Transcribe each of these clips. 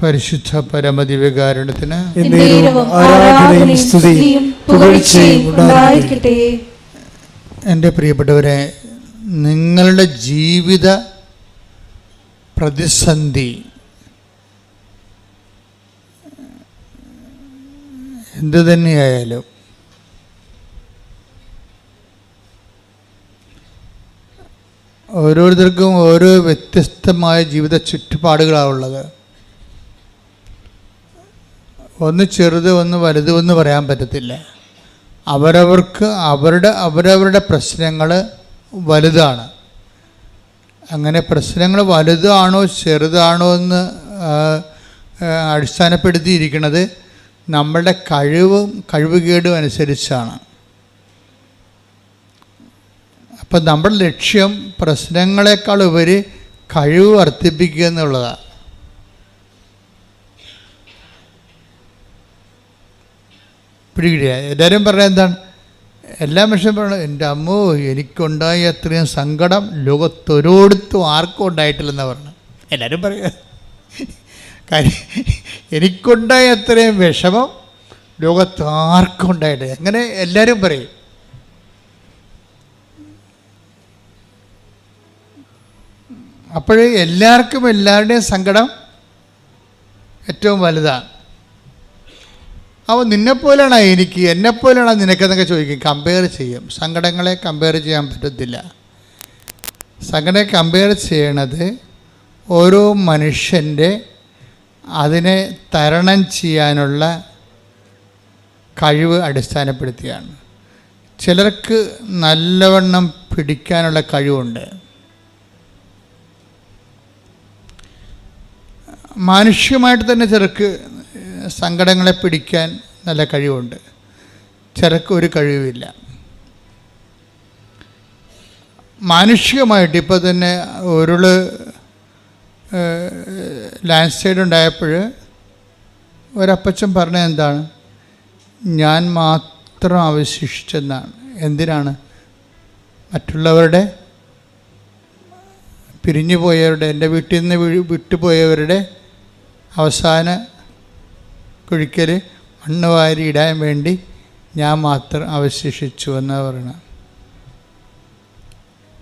പരിശുദ്ധ പരമദിവ്യകാരണത്തിന് എന്നേരവും ആരാധനയും സ്തുതിയും പുകഴ്ചയും ഉണ്ടായിരിക്കട്ടെ. എന്റെ പ്രിയപ്പെട്ടവരെ നിങ്ങളുടെ ജീവിത പ്രതിസന്ധി എന്തു തന്നെയായാലും ഓരോരുത്തർക്കും ഓരോ വ്യത്യസ്തമായ ജീവിത ചുറ്റുപാടുകളാണ് ഉള്ളത് ഒന്ന് ചെറുത് ഒന്ന് വലുത് എന്ന് പറയാൻ പറ്റത്തില്ല. അവരവർക്ക് അവരുടെ അവരവരുടെ പ്രശ്നങ്ങൾ വലുതാണ്. അങ്ങനെ പ്രശ്നങ്ങൾ വലുതാണോ ചെറുതാണോ എന്ന് അടിസ്ഥാനപ്പെടുത്തിയിരിക്കുന്നത് നമ്മളുടെ കഴിവും കഴിവുകേടും അനുസരിച്ചാണ്. അപ്പം നമ്മുടെ ലക്ഷ്യം പ്രശ്നങ്ങളെക്കാൾ ഉപരി കഴിവ് വർദ്ധിപ്പിക്കുക എന്നുള്ളതാണ്. പിടികിട്ടിയ എല്ലാവരും പറഞ്ഞ എന്താണ്? എല്ലാ മനുഷ്യരും പറയണം എന്റെ അമ്മോ എനിക്കുണ്ടായ അത്രയും സങ്കടം ലോകത്തൊരിടത്തും ആർക്കും ഉണ്ടായിട്ടില്ലെന്നാണ് പറഞ്ഞു എല്ലാവരും പറയുക. കാര്യം എനിക്കുണ്ടായ അത്രയും വിഷമം ലോകത്ത് ആർക്കും ഉണ്ടായിട്ടില്ല. അങ്ങനെ എല്ലാവരും പറയും? അപ്പോഴേ എല്ലാവർക്കും എല്ലാവരുടെയും സങ്കടം ഏറ്റവും വലുതാണ്. അവ നിന്നെപ്പോലെയാണ് എനിക്ക് എന്നെപ്പോലെയാണോ നിനക്കെന്നൊക്കെ ചോദിക്കും. കമ്പയർ ചെയ്യും. സങ്കടങ്ങളെ കമ്പയർ ചെയ്യാൻ പറ്റത്തില്ല. സങ്കടം കമ്പയർ ചെയ്യണത് ഓരോ മനുഷ്യന്റെ അതിനെ തരണം ചെയ്യാനുള്ള കഴിവ് അടിസ്ഥാനപ്പെടുത്തിയാണ്. ചിലർക്ക് നല്ലവണ്ണം പിടിക്കാനുള്ള കഴിവുണ്ട്. മാനുഷികമായിട്ട് തന്നെ ചിലർക്ക് സങ്കടങ്ങളെ പിടിക്കാൻ നല്ല കഴിവുണ്ട്. ചിലക്ക് ഒരു കഴിവില്ല. മാനുഷികമായിട്ട് ഇപ്പോൾ തന്നെ ഉരുൾ ലാൻഡ് സ്ലൈഡ് ഉണ്ടായപ്പോൾ ഒരപ്പച്ചൻ പറഞ്ഞത് എന്താണ്? ഞാൻ മാത്രം അവശേഷിച്ചെന്നാണ് എന്തിനാണ്? മറ്റുള്ളവരുടെ പിരിഞ്ഞു പോയവരുടെ എന്റെ വീട്ടിൽ നിന്ന് വിട്ടുപോയവരുടെ അവസാന കുഴിക്കൽ മണ്ണ് വാരി ഇടാൻ വേണ്ടി ഞാൻ മാത്രം അവശേഷിച്ചു എന്നാണ് പറയണം.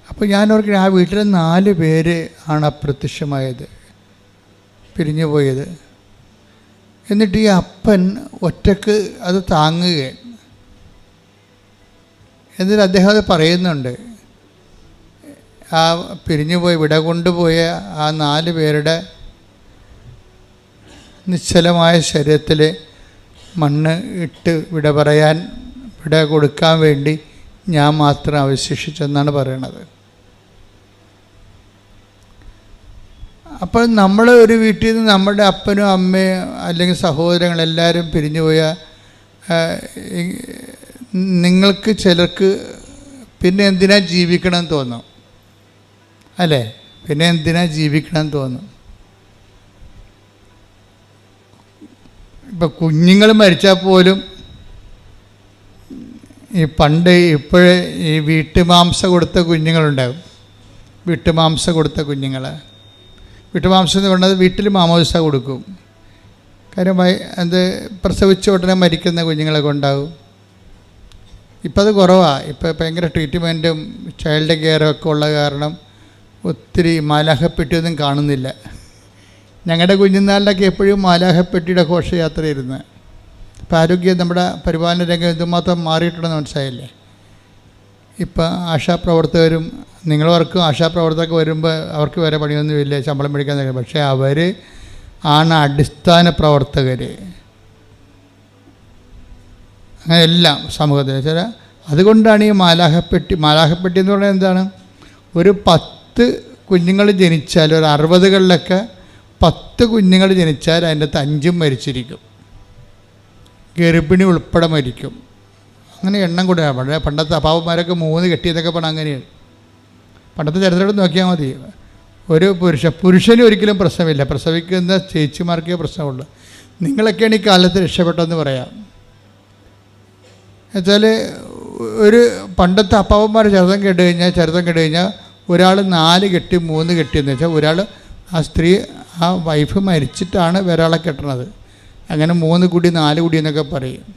അപ്പോൾ ഞാൻ ഓർക്കണം ആ വീട്ടിൽ നാല് പേര് ആണ് അപ്രത്യക്ഷമായത് പിരിഞ്ഞു പോയത്. എന്നിട്ട് ഈ അപ്പൻ ഒറ്റയ്ക്ക് അത് താങ്ങുകയാണ്. എന്നിട്ട് അദ്ദേഹം അത് പറയുന്നുണ്ട് ആ പിരിഞ്ഞു പോയി വിട കൊണ്ടുപോയ ആ നാല് പേരുടെ നിശ്ചലമായ ശരീരത്തിൽ മണ്ണ് ഇട്ട് വിട പറയാൻ വിട കൊടുക്കാൻ വേണ്ടി ഞാൻ മാത്രം അവശേഷിച്ചെന്നാണ് പറയണത്. അപ്പോൾ നമ്മൾ ഒരു വീട്ടിൽ നിന്ന് നമ്മുടെ അപ്പനും അമ്മയും അല്ലെങ്കിൽ സഹോദരങ്ങളെല്ലാവരും പിരിഞ്ഞു പോയ നിങ്ങൾക്ക് ചിലർക്ക് പിന്നെ എന്തിനാ ജീവിക്കണം തോന്നും? അല്ലേ? പിന്നെ എന്തിനാ ജീവിക്കണം തോന്നും? ഇപ്പം കുഞ്ഞുങ്ങൾ മരിച്ചാൽ പോലും ഈ പണ്ട് ഇപ്പോഴേ ഈ വീട്ടുമാംസം കൊടുത്ത കുഞ്ഞുങ്ങളുണ്ടാകും. വീട്ടുമാംസം കൊടുത്ത കുഞ്ഞുങ്ങൾ വീട്ടുമാംസം എന്ന് പറഞ്ഞത് വീട്ടിൽ മാമോദിസ കൊടുക്കും. കാര്യം എന്ത് പ്രസവിച്ച ഉടനെ മരിക്കുന്ന കുഞ്ഞുങ്ങളൊക്കെ ഉണ്ടാകും ഇപ്പം അത് കുറവാണ് ഇപ്പോൾ ഭയങ്കര ട്രീറ്റ്മെന്റും ചൈൽഡ് കെയറും ഒക്കെ ഉള്ള കാരണം ഒത്തിരി മാലാഹപ്പെട്ടിയൊന്നും കാണുന്നില്ല. ഞങ്ങളുടെ കുഞ്ഞുനാളിലൊക്കെ എപ്പോഴും മാലാഹപ്പെട്ടിയുടെ ഘോഷയാത്രയായിരുന്നു. അപ്പോൾ ആരോഗ്യം നമ്മുടെ പരിപാലന രംഗം എന്തുമാത്രം മാറിയിട്ടുണ്ടെന്ന് മനസ്സിലായില്ലേ? ഇപ്പം ആശാപ്രവർത്തകരും നിങ്ങളവർക്കും ആശാപ്രവർത്തകർക്ക് വരുമ്പോൾ അവർക്ക് വേറെ പണിയൊന്നുമില്ല ശമ്പളം മേടിക്കാൻ തന്നെ പക്ഷേ അവർ ആണ് അടിസ്ഥാന പ്രവർത്തകർ. അങ്ങനെ എല്ലാം സമൂഹത്തിൽ. ചില അതുകൊണ്ടാണ് ഈ മാലാഹപ്പെട്ടി മാലാഹപ്പെട്ടി എന്ന് പറയുന്നത് എന്താണ്? ഒരു പത്ത് കുഞ്ഞുങ്ങൾ ജനിച്ചാൽ ഒരു അറുപതുകളിലൊക്കെ പത്ത് കുഞ്ഞുങ്ങൾ ജനിച്ചാൽ അതിന്റെ അഞ്ചും മരിച്ചിരിക്കും. ഗർഭിണി ഉൾപ്പെടെ മരിക്കും. അങ്ങനെ എണ്ണം കൂടെ. പണ്ടേ പണ്ടത്തെ അപ്പാവന്മാരൊക്കെ മൂന്ന് കെട്ടിയതൊക്കെ പണം അങ്ങനെയാണ്. പണ്ടത്തെ ചരിത്രത്തിൽ നോക്കിയാൽ മതി. ഒരു പുരുഷ പുരുഷന് ഒരിക്കലും പ്രശ്നമില്ല. പ്രസവിക്കുന്ന ചേച്ചിമാർക്കേ പ്രശ്നമുള്ളൂ. നിങ്ങളൊക്കെയാണ് ഈ കാലത്ത് രക്ഷപ്പെട്ടതെന്ന് പറയാം. എന്നുവെച്ചാൽ ഒരു പണ്ടത്തെ അപ്പാവന്മാർ ചരിതം കേട്ട് കഴിഞ്ഞാൽ ചരിത്രം കേട്ട് കഴിഞ്ഞാൽ ഒരാൾ നാല് കെട്ടി മൂന്ന് കെട്ടി എന്ന് വെച്ചാൽ ഒരാൾ ആ സ്ത്രീ ആ വൈഫ് മരിച്ചിട്ടാണ് ഒരാളെ കെട്ടണത്. അങ്ങനെ മൂന്ന് കുടി നാല് കുടി എന്നൊക്കെ പറയും.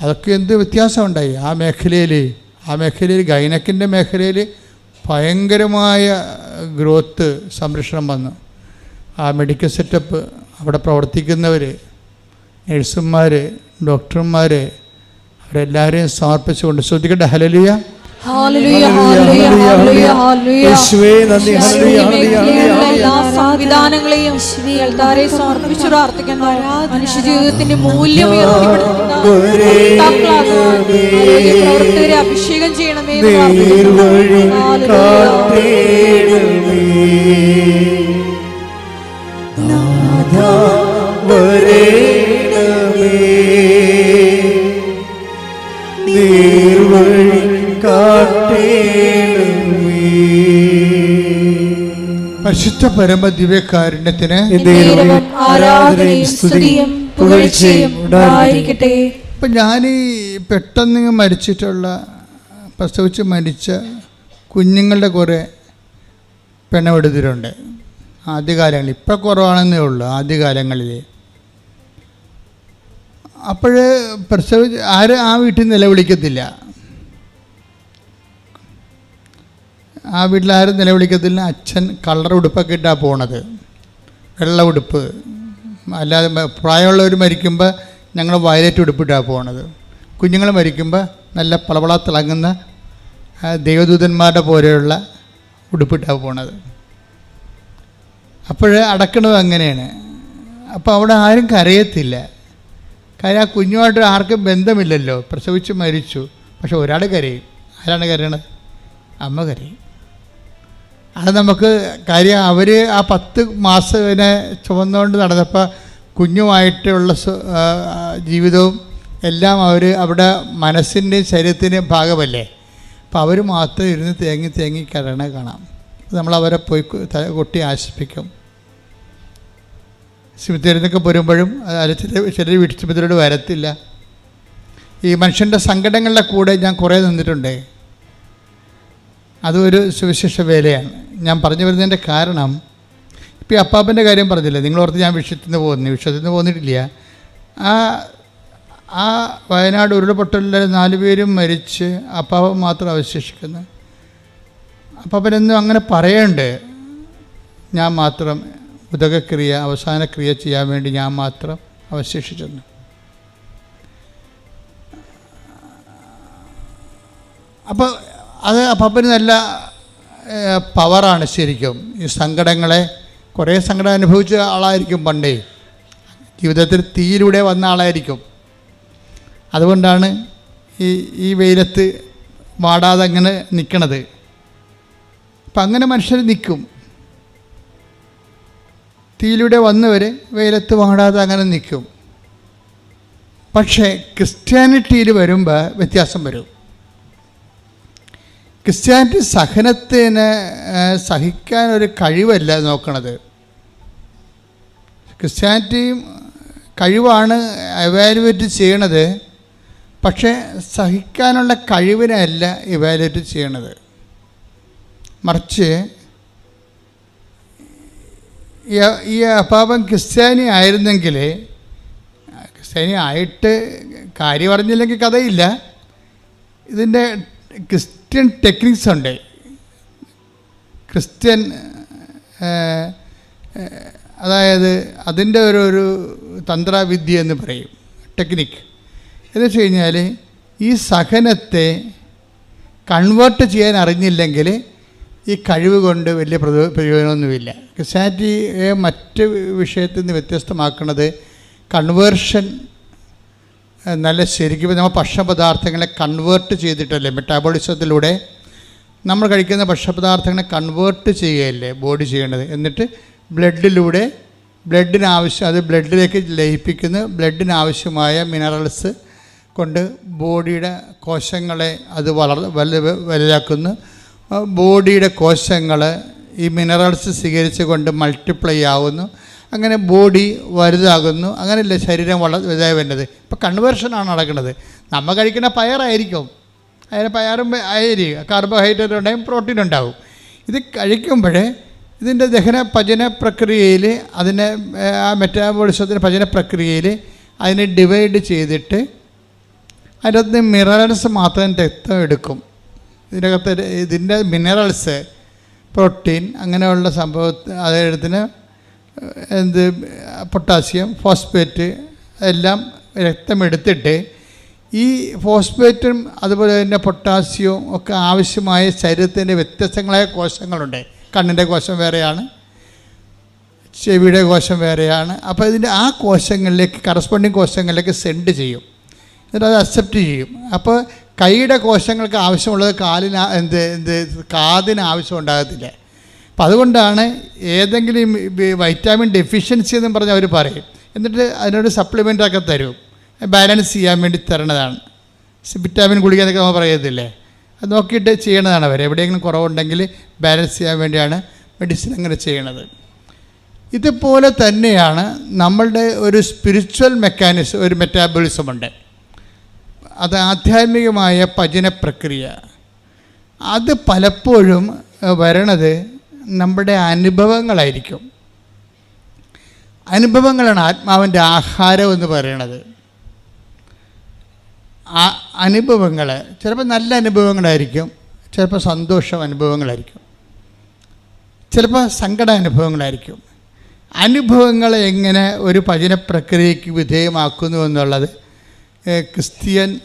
അതൊക്കെ എന്ത് വ്യത്യാസമുണ്ടായി? ആ മേഖലയിൽ ആ മേഖലയിൽ ഗൈനക്കിന്റെ മേഖലയിൽ ഭയങ്കരമായ ഗ്രോത്ത് സംരക്ഷണം വന്നു. ആ മെഡിക്കൽ സെറ്റപ്പ് അവിടെ പ്രവർത്തിക്കുന്നവർ നഴ്സുമാർ ഡോക്ടർമാർ അവരെല്ലാവരെയും സമർപ്പിച്ചുകൊണ്ട്. ശ്രദ്ധിക്കട്ടെ ഹലലിയ സംവിധാനങ്ങളെയും കേൾക്കാരെ സമർപ്പിച്ചു പ്രാർത്ഥിക്കുന്നു മനുഷ്യ ജീവിതത്തിന്റെ മൂല്യം പ്രവർത്തകരെ അഭിഷേകം ചെയ്യണമേ പരിശുദ്ധ പരമ ദിവ്യകാരുണ്യത്തിന് ആരാധനയും സ്തുതിയും പുകഴ്ചയും ഉണ്ടായിരിക്കട്ടെ. ഇപ്പം ഞാൻ ഈ പെട്ടെന്ന് മരിച്ചിട്ടുള്ള പ്രസവിച്ച് മരിച്ച കുഞ്ഞുങ്ങളുടെ കുറേ പിണവെടുത്തിട്ടുണ്ട്. ആദ്യകാലങ്ങളിൽ ഇപ്പം കുറവാണെന്നേ ഉള്ളൂ ആദ്യകാലങ്ങളിൽ. അപ്പോൾ പ്രസവിച്ച് ആരും ആ വീട്ടിൽ നിലവിളിക്കത്തില്ല. ആ വീട്ടിലാരും നിലവിളിക്കത്തിൽ അച്ഛൻ കളർ ഉടുപ്പൊക്കെ ഇട്ടാണ് പോണത്. വെള്ള ഉടുപ്പ്. അല്ലാതെ പ്രായമുള്ളവർ മരിക്കുമ്പോൾ ഞങ്ങൾ വയലറ്റ് ഉടുപ്പിട്ടാണ് പോണത്. കുഞ്ഞുങ്ങൾ മരിക്കുമ്പോൾ നല്ല പളവള തിളങ്ങുന്ന ദേവദൂതന്മാരുടെ പോലെയുള്ള ഉടുപ്പിട്ടാണ് പോണത്. അപ്പോൾ അടക്കണത് അങ്ങനെയാണ്. അപ്പോൾ അവിടെ ആരും കരയത്തില്ല. കാര്യം ആ കുഞ്ഞുമായിട്ട് ആർക്കും ബന്ധമില്ലല്ലോ. പ്രസവിച്ച് മരിച്ചു. പക്ഷെ ഒരാൾ കരയും. ആരാണ് കരയണത്? അമ്മ കരയും. അത് നമുക്ക് കാര്യം അവർ ആ പത്ത് മാസം ഇതിനെ ചുമന്നുകൊണ്ട് നടന്നപ്പോൾ കുഞ്ഞുമായിട്ടുള്ള ജീവിതവും എല്ലാം അവർ അവിടെ മനസ്സിന്റെയും ശരീരത്തിന്റെയും ഭാഗമല്ലേ? അപ്പോൾ അവർ മാത്രം ഇരുന്ന് തേങ്ങി തേങ്ങി കരണ കാണാം. നമ്മൾ അവരെ പോയി കൊട്ടി ആശ്വസിപ്പിക്കും. സിമിത്തേരിന്നൊക്കെ പോരുമ്പോഴും അല്ല ചില ചിലർ വീട്ടിൽ വരത്തില്ല. ഈ മനുഷ്യന്റെ സങ്കടങ്ങളുടെ കൂടെ ഞാൻ കുറേ നിന്നിട്ടുണ്ട്. അതൊരു സുവിശേഷ വേലയാണ്. ഞാൻ പറഞ്ഞു വരുന്നതിന്റെ കാരണം ഇപ്പോൾ ഈ അപ്പാപ്പന്റെ കാര്യം പറഞ്ഞില്ല? നിങ്ങളോർത്ത് ഞാൻ വിഷയത്തിൽ നിന്ന് പോകുന്നു വിഷയത്തിൽ നിന്ന് പോന്നിട്ടില്ല ആ ആ വയനാട് ഉരുൾപൊട്ടലിൽ നാല് പേരും മരിച്ച് അപ്പാപ്പൻ മാത്രം അവശേഷിക്കുന്നു. അപ്പാപ്പനെന്നും അങ്ങനെ പറയണ്ട്. ഞാൻ മാത്രം ഉദകക്രിയ അവസാന ക്രിയ ചെയ്യാൻ വേണ്ടി ഞാൻ മാത്രം അവശേഷിച്ചിരുന്നു. അപ്പോൾ അത് അപ്പന് നല്ല പവറാണ് ശരിക്കും. ഈ സങ്കടങ്ങളെ കുറേ സങ്കടം അനുഭവിച്ച ആളായിരിക്കും പണ്ടേ. ജീവിതത്തിൽ തീയിലൂടെ വന്ന ആളായിരിക്കും. അതുകൊണ്ടാണ് ഈ ഈ വെയിലത്ത് വാടാതെ അങ്ങനെ നിൽക്കണത് അപ്പം അങ്ങനെ മനുഷ്യർ നിൽക്കും തീയിലൂടെ വന്നവർ വെയിലത്ത് വാടാതെ അങ്ങനെ നിൽക്കും പക്ഷേ ക്രിസ്ത്യാനിറ്റിയിൽ വരുമ്പോൾ വ്യത്യാസം വരും. ക്രിസ്ത്യാനിറ്റി സഹനത്തിന് സഹിക്കാൻ ഒരു കഴിവല്ല നോക്കണത്. ക്രിസ്ത്യാനിറ്റിയും കഴിവാണ് എവാലുവേറ്റ് ചെയ്യണത്. പക്ഷേ സഹിക്കാനുള്ള കഴിവിനല്ല ഇവാലുവേറ്റ് ചെയ്യണത്. മറിച്ച് ഈ- അപ്പാപം ക്രിസ്ത്യാനി ആയിരുന്നെങ്കിൽ ക്രിസ്ത്യാനി ആയിട്ട് കാര്യം അറിഞ്ഞില്ലെങ്കിൽ കഥയില്ല. ഇതിന്റെ ക്രിസ്ത്യൻ ടെക്നിക്സ് ഉണ്ട്. ക്രിസ്ത്യൻ അതായത് അതിന്റെ ഒരു ഒരു തന്ത്രവിദ്യ എന്ന് പറയും ടെക്നിക്ക് എന്ന് വെച്ച് കഴിഞ്ഞാൽ ഈ സഹനത്തെ കൺവേർട്ട് ചെയ്യാൻ അറിഞ്ഞില്ലെങ്കിൽ ഈ കഴിവ് കൊണ്ട് വലിയ പ്രയോ- പ്രയോജനമൊന്നുമില്ല. ക്രിസ്ത്യാനിറ്റിയെ മറ്റ് വിഷയത്തിൽ നിന്ന് വ്യത്യസ്തമാക്കുന്നത് കൺവേർഷൻ നല്ല ശരിക്കും നമ്മൾ ഭക്ഷണപദാർത്ഥങ്ങളെ കൺവേർട്ട് ചെയ്തിട്ടല്ലേ മെറ്റാബോളിസത്തിലൂടെ നമ്മൾ കഴിക്കുന്ന ഭക്ഷണപദാർത്ഥങ്ങളെ കൺവേർട്ട് ചെയ്യുകയല്ലേ ബോഡി ചെയ്യേണ്ടത്. എന്നിട്ട് ബ്ലഡിലൂടെ ബ്ലഡിനാവശ്യം അത് ബ്ലഡിലേക്ക് ലയിപ്പിക്കുന്ന ബ്ലഡിനാവശ്യമായ മിനറൽസ് കൊണ്ട് ബോഡിയുടെ കോശങ്ങളെ അത് വളർ വലു വലുതാക്കുന്നു. ബോഡിയുടെ കോശങ്ങൾ ഈ മിനറൽസ് സ്വീകരിച്ചുകൊണ്ട് മൾട്ടിപ്ലൈ ആവുന്നു. അങ്ങനെ ബോഡി വലുതാകുന്നു അങ്ങനെയല്ലേ ശരീരം വള വലുതായി വരുന്നത്. ഇപ്പോൾ കൺവേർഷനാണ് നടക്കുന്നത്. നമ്മൾ കഴിക്കുന്ന പയറായിരിക്കും. അതിന് പയറും ആയിരിക്കും കാർബോഹൈഡ്രേറ്റ് ഉണ്ടായും പ്രോട്ടീൻ ഉണ്ടാവും. ഇത് കഴിക്കുമ്പോൾ ഇതിന്റെ ദഹന പചന പ്രക്രിയയിൽ അതിനെ ആ മെറ്റാബോളിസത്തിന്റെ പചന പ്രക്രിയയിൽ അതിനെ ഡിവൈഡ് ചെയ്തിട്ട് അതിനകത്ത് മിനറൽസ് മാത്രം രക്തം എടുക്കും. ഇതിനകത്ത് ഇതിന്റെ മിനറൽസ് പ്രോട്ടീൻ അങ്ങനെയുള്ള സംഭവ അതെടുത്തിന് എന്ത് പൊട്ടാസ്യം ഫോസ്ഫേറ്റ് എല്ലാം രക്തമെടുത്തിട്ട് ഈ ഫോസ്ഫേറ്റും അതുപോലെ തന്നെ പൊട്ടാസ്യവും ഒക്കെ ആവശ്യമായ ശരീരത്തിന്റെ വ്യത്യസ്തങ്ങളായ കോശങ്ങളുണ്ട്. കണ്ണിന്റെ കോശം വേറെയാണ് ചെവിയുടെ കോശം വേറെയാണ്. അപ്പോൾ ഇതിന്റെ ആ കോശങ്ങളിലേക്ക് കറസ്പോണ്ടിങ് കോശങ്ങളിലേക്ക് സെൻഡ് ചെയ്യും. എന്നിട്ട് അത് അക്സെപ്റ്റ് ചെയ്യും. അപ്പോൾ കൈയുടെ കോശങ്ങൾക്ക് ആവശ്യമുള്ളത് കാലിന് എന്ത് എന്ത് കാതിന് ആവശ്യം ഉണ്ടാകത്തില്ല. അപ്പം അതുകൊണ്ടാണ് ഏതെങ്കിലും വൈറ്റാമിൻ ഡെഫിഷ്യൻസി എന്ന് പറഞ്ഞ് അവർ പറയും. എന്നിട്ട് അതിനൊരു സപ്ലിമെന്റൊക്കെ തരും. ബാലൻസ് ചെയ്യാൻ വേണ്ടി തരണതാണ്. വിറ്റാമിൻ ഗുളിക എന്നൊക്കെ നമ്മൾ പറയത്തില്ലേ? അത് നോക്കിയിട്ട് ചെയ്യണതാണ് അവർ എവിടെയെങ്കിലും കുറവുണ്ടെങ്കിൽ ബാലൻസ് ചെയ്യാൻ വേണ്ടിയാണ് മെഡിസിൻ അങ്ങനെ ചെയ്യണത്. ഇതുപോലെ തന്നെയാണ് നമ്മളുടെ ഒരു സ്പിരിച്വൽ മെക്കാനിസം ഒരു മെറ്റാബോളിസം ഉണ്ട്. അത് ആധ്യാത്മികമായ പചന പ്രക്രിയ അത് പലപ്പോഴും വരണത് നമ്മുടെ അനുഭവങ്ങളായിരിക്കും. അനുഭവങ്ങളാണ് ആത്മാവിന്റെ ആഹാരം എന്ന് പറയണത്. അനുഭവങ്ങൾ ചിലപ്പോൾ നല്ല അനുഭവങ്ങളായിരിക്കും ചിലപ്പോൾ സന്തോഷം അനുഭവങ്ങളായിരിക്കും ചിലപ്പോൾ സങ്കട അനുഭവങ്ങളായിരിക്കും. അനുഭവങ്ങൾ എങ്ങനെ ഒരു ഭജന പ്രക്രിയയ്ക്ക് വിധേയമാക്കുന്നു എന്നുള്ളത് ക്രിസ്ത്യൻ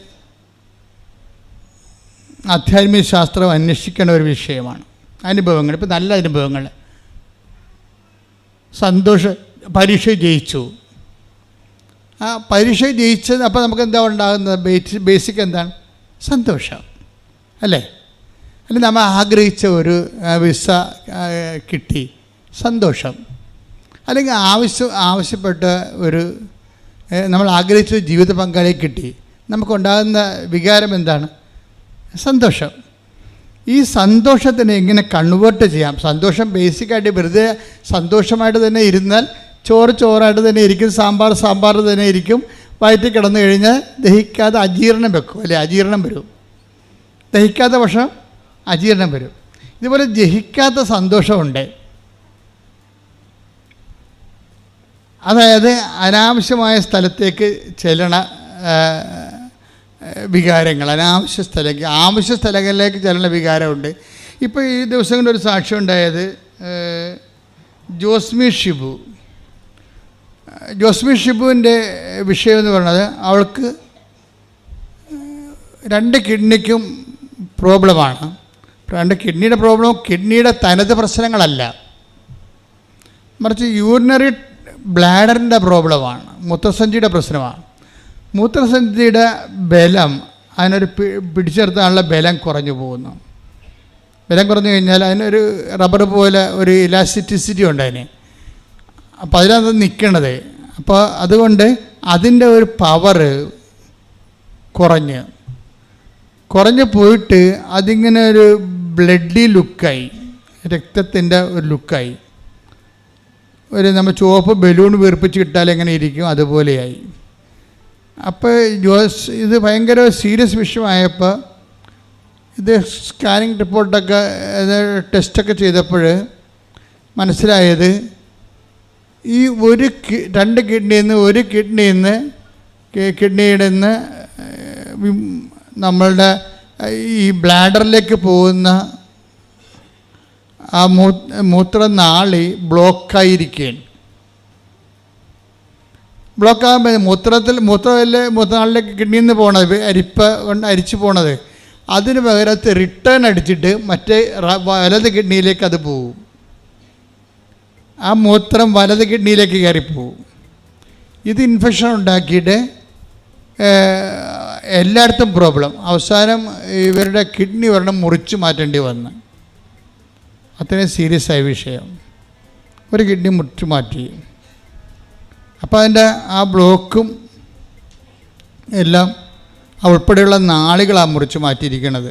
ആധ്യാത്മിക ശാസ്ത്രം അന്വേഷിക്കേണ്ട ഒരു വിഷയമാണ്. അനുഭവങ്ങൾ ഇപ്പം നല്ല അനുഭവങ്ങൾ. സന്തോഷ പരീക്ഷ ജയിച്ചു. ആ പരീക്ഷ ജയിച്ചത് അപ്പോൾ നമുക്ക് എന്താ ഉണ്ടാകുന്നത്? ബേസ് ബേസിക് എന്താണ്? സന്തോഷം. അല്ലേ? അല്ല നമ്മൾ ആഗ്രഹിച്ച ഒരു വിസ കിട്ടി. സന്തോഷം. അല്ലെങ്കിൽ ആവശ്യം ആവശ്യപ്പെട്ട ഒരു നമ്മൾ ആഗ്രഹിച്ച ജീവിത പങ്കാളിയെ കിട്ടി. നമുക്കുണ്ടാകുന്ന വികാരം എന്താണ്? സന്തോഷം. ഈ സന്തോഷത്തിനെ എങ്ങനെ കൺവേർട്ട് ചെയ്യാം. സന്തോഷം ബേസിക്കായിട്ട് വെറുതെ സന്തോഷമായിട്ട് തന്നെ ഇരുന്നാൽ ചോറ് ചോറായിട്ട് തന്നെ ഇരിക്കും സാമ്പാർ സാമ്പാർ തന്നെ ഇരിക്കും. വയറ്റിൽ കിടന്നു കഴിഞ്ഞാൽ ദഹിക്കാതെ അജീർണം വെക്കും അല്ലെ? അജീർണം വരും. ദഹിക്കാത്ത പക്ഷം അജീർണം വരും. ഇതുപോലെ ദഹിക്കാത്ത സന്തോഷമുണ്ട്. അതായത് അനാവശ്യമായ സ്ഥലത്തേക്ക് ചെല്ലണ വികാരങ്ങൾ. അനാവശ്യ സ്ഥലങ്ങൾ ആവശ്യ സ്ഥലങ്ങളിലേക്ക് ചെല്ലുന്ന വികാരമുണ്ട്. ഇപ്പോൾ ഈ ദിവസങ്ങളിൽ ഒരു സാക്ഷ്യം ഉണ്ടായത് ജോസ്മി ഷിബു. ജോസ്മി ഷിബുവിന്റെ വിഷയം എന്ന് പറയുന്നത് അവൾക്ക് രണ്ട് കിഡ്നിക്കും പ്രോബ്ലമാണ്. രണ്ട് കിഡ്നിയുടെ പ്രോബ്ലം കിഡ്നിയുടെ തനത് പ്രശ്നങ്ങളല്ല. മറിച്ച് യൂറിനറി ബ്ലാഡറിന്റെ പ്രോബ്ലമാണ് മുത്തസഞ്ചിയുടെ പ്രശ്നമാണ്. മൂത്രസഞ്ചിയുടെ ബലം അതിനൊരു പിടിച്ചെടുത്താനുള്ള ബലം കുറഞ്ഞു പോകുന്നു. ബലം കുറഞ്ഞു കഴിഞ്ഞാൽ അതിനൊരു റബ്ബർ പോലെ ഒരു ഇലാസ്റ്റിസിറ്റി ഉണ്ട് അതിന്. അപ്പോൾ അതിനകത്ത് നിൽക്കണത് അപ്പോൾ അതുകൊണ്ട് അതിന്റെ ഒരു പവറ് കുറഞ്ഞ്. കുറഞ്ഞ് പോയിട്ട് അതിങ്ങനെ ഒരു ബ്ലഡി ലുക്കായി രക്തത്തിന്റെ ഒരു ലുക്കായി ഒരു നമ്മൾ ചുവപ്പ് ബലൂൺ വീർപ്പിച്ച് കിട്ടാൽ എങ്ങനെ ഇരിക്കും? അതുപോലെയായി. അപ്പോൾ ജോസ് ഇത് ഭയങ്കര സീരിയസ് വിഷയമായപ്പോൾ ഇത് സ്കാനിങ് റിപ്പോർട്ടൊക്കെ ടെസ്റ്റൊക്കെ ചെയ്തപ്പോൾ മനസ്സിലായത് ഈ ഒരു രണ്ട് കിഡ്നിയിൽ നിന്ന് ഒരു കിഡ്നിയിൽ നിന്ന് കിഡ്നിയുടെ നിന്ന് നമ്മളുടെ ഈ ബ്ലാഡറിലേക്ക് പോകുന്ന ആ മൂത്രനാളി ബ്ലോക്കായിരിക്കുകയാണ് ബ്ലോക്കാകുമ്പോൾ മൂത്രത്തിൽ മൂത്രമല്ലേ മൂത്രനാളിലേക്ക് കിഡ്നിയിൽ നിന്ന് പോണത് അരിപ്പ കൊണ്ട് അരിച്ചു പോണത്. അതിന് പകരത്ത് റിട്ടേൺ അടിച്ചിട്ട് മറ്റേ വലത് കിഡ്നിയിലേക്ക് അത് പോവും. ആ മൂത്രം വലത് കിഡ്നിയിലേക്ക് കയറിപ്പോവും. ഇത് ഇൻഫെക്ഷൻ ഉണ്ടാക്കിയിട്ട് എല്ലായിടത്തും പ്രോബ്ലം അവസാനം ഇവരുടെ കിഡ്നി ഒരെണ്ണം മുറിച്ച് മാറ്റേണ്ടി വന്ന്. അത്രയും സീരിയസ് ആയ വിഷയം. ഒരു കിഡ്നി മുറിച്ച് മാറ്റി. അപ്പോൾ അതിന്റെ ആ ബ്ലോക്കും എല്ലാം ഉൾപ്പെടെയുള്ള നാളുകളാണ് മുറിച്ച് മാറ്റിയിരിക്കുന്നത്